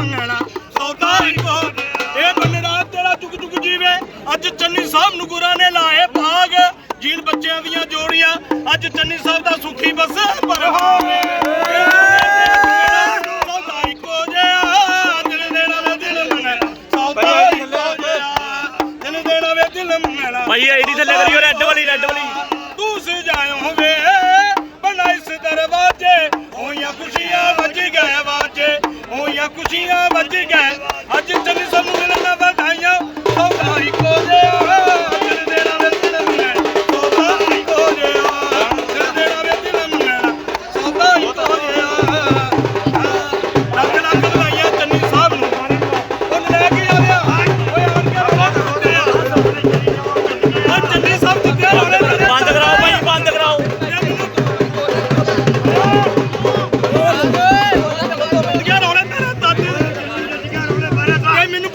ਮੰਗਣਾ ਸੌਦਾ ਇੱਕੋ ਇਹ ਬੰਨੜਾ ਤੇਰਾ ਚੁੱਕ ਚੁੱਕ ਜੀਵੇ। ਅੱਜ ਚੰਨੀ ਸਾਹਿਬ ਨੂੰ ਗੁਰਾਂ ਨੇ ਲਾਏ ਭਾਗ ਜੀਨ ਬੱਚਿਆਂ ਦੀਆਂ ਜੋੜੀਆਂ। ਅੱਜ ਚੰਨੀ ਸਾਹਿਬ ਦਾ ਸੁਖੀ ਬਸ ਪਰ ਹੋਵੇ। I'm not a cozinha vai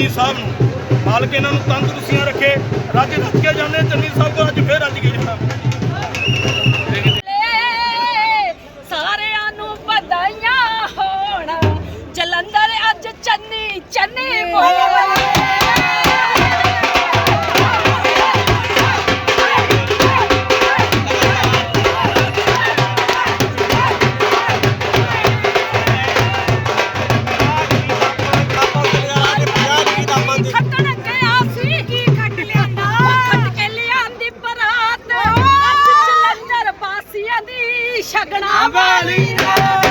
Channi ਸਾਹਿਬ ਨੂੰ। ਮਾਲਕ ਇਹਨਾਂ ਨੂੰ ਤੰਦਰੁਸਤੀਆਂ ਰੱਖੇ। ਰੱਜ ਰੱਜ ਕੇ ਜਾਂਦੇ ਚੰਨੀ ਸਾਹਿਬ ਕੋਲ ਅੱਜ ਫੇਰ ਅੱਜ ਕੇ ਜਾਣਾ। ਸਾਰਿਆਂ ਨੂੰ ਵਧਾਈਆਂ ਹੋਣਾ। ਜਲੰਧਰ ਅੱਜ ਚੰਨੀ ਚੰਨੀ ਬੋਲ। ਛੱਡਣਾ ਵਾਲੀ ਨਾ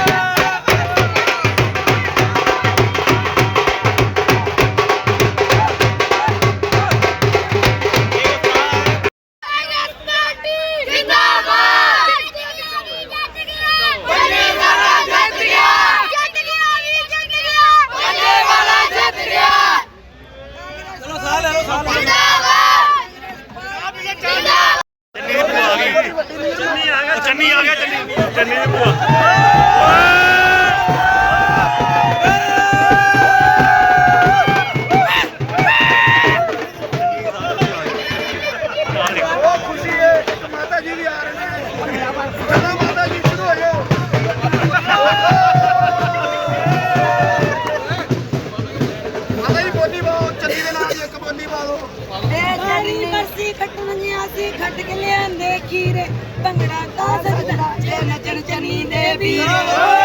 ਭੰਗੜਾ ਤਾਂ ਸਕਦਾ। ਜੇ ਨੱਚਣ ਚੰਨੀ ਦੇ ਵੀਰੋ।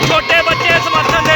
ਛੋਟੇ ਬੱਚੇ ਸਮਰਥਨ